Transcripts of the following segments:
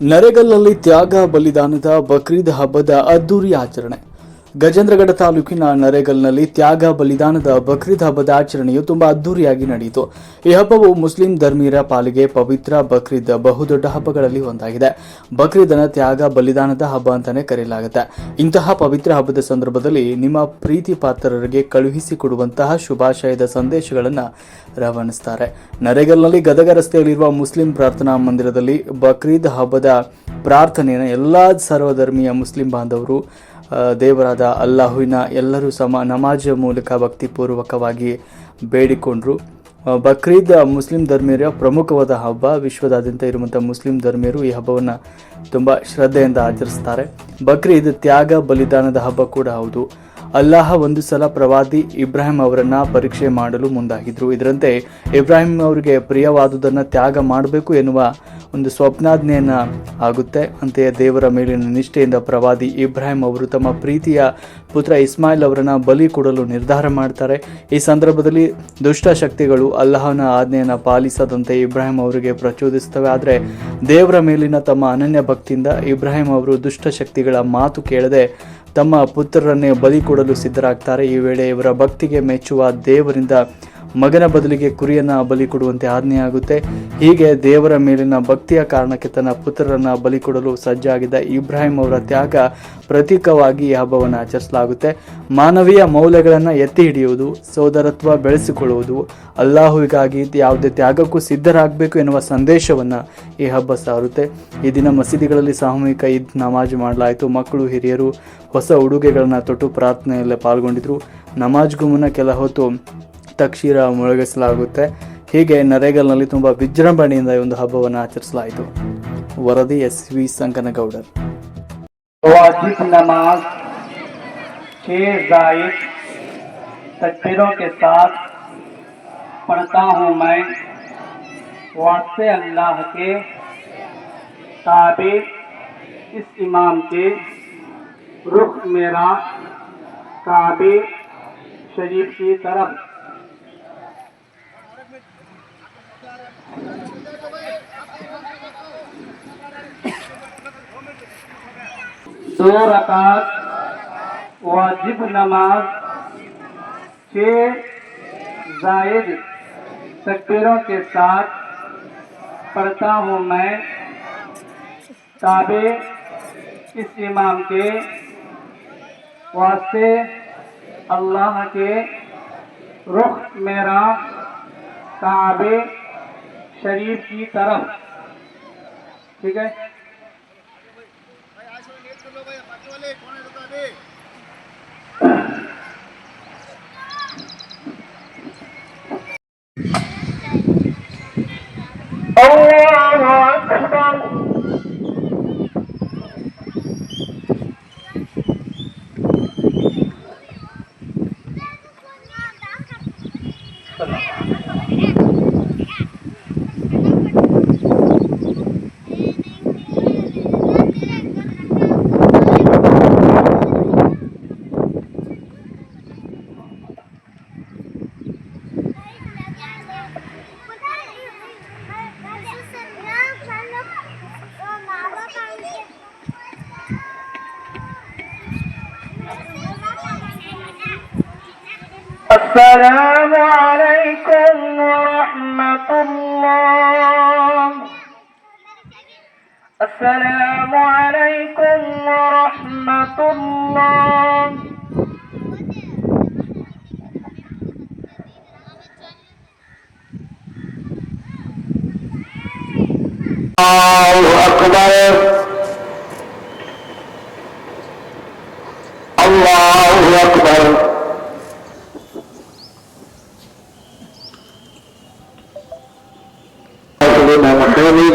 ನರೆಗಲ್ನಲ್ಲಿ ತ್ಯಾಗ ಬಲಿದಾನದ ಬಕ್ರೀದ್ ಹಬ್ಬದ ಅದ್ದೂರಿ ಆಚರಣೆ. ಗಜೇಂದ್ರಗಡ ತಾಲೂಕಿನ ನರೇಗಲ್ನಲ್ಲಿ ತ್ಯಾಗ ಬಲಿದಾನದ ಬಕ್ರೀದ್ ಹಬ್ಬದ ಆಚರಣೆಯು ತುಂಬಾ ಅದ್ದೂರಿಯಾಗಿ ನಡೆಯಿತು. ಈ ಹಬ್ಬವು ಮುಸ್ಲಿಂ ಧರ್ಮೀಯರ ಪಾಲಿಗೆ ಪವಿತ್ರ ಬಕ್ರೀದ್ ಬಹುದೊಡ್ಡ ಹಬ್ಬಗಳಲ್ಲಿ ಒಂದಾಗಿದೆ. ಬಕ್ರೀದನ ತ್ಯಾಗ ಬಲಿದಾನದ ಹಬ್ಬ ಅಂತಾನೆ ಕರೆಯಲಾಗುತ್ತೆ. ಇಂತಹ ಪವಿತ್ರ ಹಬ್ಬದ ಸಂದರ್ಭದಲ್ಲಿ ನಿಮ್ಮ ಪ್ರೀತಿ ಪಾತ್ರರಿಗೆ ಕಳುಹಿಸಿಕೊಡುವಂತಹ ಶುಭಾಶಯದ ಸಂದೇಶಗಳನ್ನು ರವಾನಿಸ್ತಾರೆ. ನರೇಗಲ್ನಲ್ಲಿ ಗದಗ ರಸ್ತೆಯಲ್ಲಿರುವ ಮುಸ್ಲಿಂ ಪ್ರಾರ್ಥನಾ ಮಂದಿರದಲ್ಲಿ ಬಕ್ರೀದ್ ಹಬ್ಬದ ಪ್ರಾರ್ಥನೆಯನ್ನು ಎಲ್ಲಾ ಸರ್ವಧರ್ಮೀಯ ಮುಸ್ಲಿಂ ಬಾಂಧವರು ದೇವರಾದ ಅಲ್ಲಾಹುವಿನ ಎಲ್ಲರೂ ಸಮ ನಮಾಜ್ ಮೂಲಕ ಭಕ್ತಿಪೂರ್ವಕವಾಗಿ ಬೇಡಿಕೊಂಡರು. ಬಕ್ರೀದ್ ಮುಸ್ಲಿಂ ಧರ್ಮೀಯರ ಪ್ರಮುಖವಾದ ಹಬ್ಬ ವಿಶ್ವದಾದ್ಯಂತ ಇರುವಂಥ ಮುಸ್ಲಿಂ ಧರ್ಮೀಯರು ಈ ಹಬ್ಬವನ್ನು ತುಂಬ ಶ್ರದ್ಧೆಯಿಂದ ಆಚರಿಸ್ತಾರೆ. ಬಕ್ರೀದ್ ತ್ಯಾಗ ಬಲಿದಾನದ ಹಬ್ಬ ಕೂಡ ಹೌದು. ಅಲ್ಲಾಹ ಒಂದು ಸಲ ಪ್ರವಾದಿ ಇಬ್ರಾಹಿಂ ಅವರನ್ನ ಪರೀಕ್ಷೆ ಮಾಡಲು ಮುಂದಾಗಿದ್ರು. ಇದರಂತೆ ಇಬ್ರಾಹಿಂ ಅವರಿಗೆ ಪ್ರಿಯವಾದುದನ್ನು ತ್ಯಾಗ ಮಾಡಬೇಕು ಎನ್ನುವ ಒಂದು ಸ್ವಪ್ನಾಜ್ಞೆಯನ್ನ ಆಗುತ್ತೆ. ಅಂತೆಯೇ ದೇವರ ಮೇಲಿನ ನಿಷ್ಠೆಯಿಂದ ಪ್ರವಾದಿ ಇಬ್ರಾಹಿಂ ಅವರು ತಮ್ಮ ಪ್ರೀತಿಯ ಪುತ್ರ ಇಸ್ಮಾಯಿಲ್ ಅವರನ್ನ ಬಲಿ ಕೊಡಲು ನಿರ್ಧಾರ ಮಾಡ್ತಾರೆ. ಈ ಸಂದರ್ಭದಲ್ಲಿ ದುಷ್ಟ ಶಕ್ತಿಗಳು ಅಲ್ಲಾಹನ ಆಜ್ಞೆಯನ್ನು ಪಾಲಿಸದಂತೆ ಇಬ್ರಾಹಿಂ ಅವರಿಗೆ ಪ್ರಚೋದಿಸುತ್ತವೆ. ಆದರೆ ದೇವರ ಮೇಲಿನ ತಮ್ಮ ಅನನ್ಯ ಭಕ್ತಿಯಿಂದ ಇಬ್ರಾಹಿಂ ಅವರು ದುಷ್ಟ ಶಕ್ತಿಗಳ ಮಾತು ಕೇಳದೆ ತಮ್ಮ ಪುತ್ರರನ್ನೇ ಬಲಿ ಕೊಡಲು ಸಿದ್ಧರಾಗ್ತಾರೆ. ಈ ವೇಳೆ ಇವರ ಭಕ್ತಿಗೆ ಮೆಚ್ಚುವ ದೇವರಿಂದ ಮಗನ ಬದಲಿಗೆ ಕುರಿಯನ್ನ ಬಲಿ ಕೊಡುವಂತೆ ಆಜ್ಞೆಯಾಗುತ್ತೆ ಹೀಗೆ ದೇವರ ಮೇಲಿನ ಭಕ್ತಿಯ ಕಾರಣಕ್ಕೆ ತನ್ನ ಪುತ್ರರನ್ನ ಬಲಿ ಕೊಡಲು ಸಜ್ಜಾಗಿದ್ದ ಇಬ್ರಾಹಿಂ ಅವರ ತ್ಯಾಗ ಪ್ರತೀಕವಾಗಿ ಈ ಹಬ್ಬವನ್ನು ಆಚರಿಸಲಾಗುತ್ತೆ. ಮಾನವೀಯ ಮೌಲ್ಯಗಳನ್ನು ಎತ್ತಿ ಹಿಡಿಯುವುದು, ಸೋದರತ್ವ ಬೆಳೆಸಿಕೊಳ್ಳುವುದು, ಅಲ್ಲಾಹುವಿಗಾಗಿ ಯಾವುದೇ ತ್ಯಾಗಕ್ಕೂ ಸಿದ್ಧರಾಗಬೇಕು ಎನ್ನುವ ಸಂದೇಶವನ್ನು ಈ ಹಬ್ಬ ಸಾರುತ್ತೆ. ಈ ದಿನ ಮಸೀದಿಗಳಲ್ಲಿ ಸಾಮೂಹಿಕ ಈದ್ ನಮಾಜ್ ಮಾಡಲಾಯಿತು. ಮಕ್ಕಳು, ಹಿರಿಯರು ಹೊಸ ಉಡುಗೆಗಳನ್ನು ತೊಟ್ಟು ಪ್ರಾರ್ಥನೆಯಲ್ಲೇ ಪಾಲ್ಗೊಂಡಿದ್ರು. ನಮಾಜ್ಗೂ ಮುನ್ನ ಕೆಲ ಹೊತ್ತು ತಕ್ಷೀರ ಮೊಳಗಿಸಲಾಗುತ್ತೆ ಹೀಗೆ ನರೇಗಲ್ನಲ್ಲಿ ತುಂಬ ವಿಜೃಂಭಣೆಯಿಂದ ಈ ಒಂದು ಹಬ್ಬವನ್ನು ಆಚರಿಸಲಾಯಿತು ವರದಿ ಎಸ್ ವಿ ಸಂಕನಗೌಡರ್ वाजिब नमाज के जायद तकबीरों के साथ पढ़ता हूँ मैं वास्ते अल्लाह के ताबे इस इमाम के रुख मेरा काबे शरीफ की तरफ दो रकात वाजिब नमाज़ के जायद तकबीरों के साथ पढ़ता हूँ मैं। ताबे इस इमाम के वास्ते अल्लाह के रुख मेरा काबे शरीर की तरफ़ ठीक है Thank. السلام عليكم ورحمة الله. السلام عليكم ورحمة الله. الله أكبر.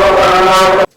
وتعالى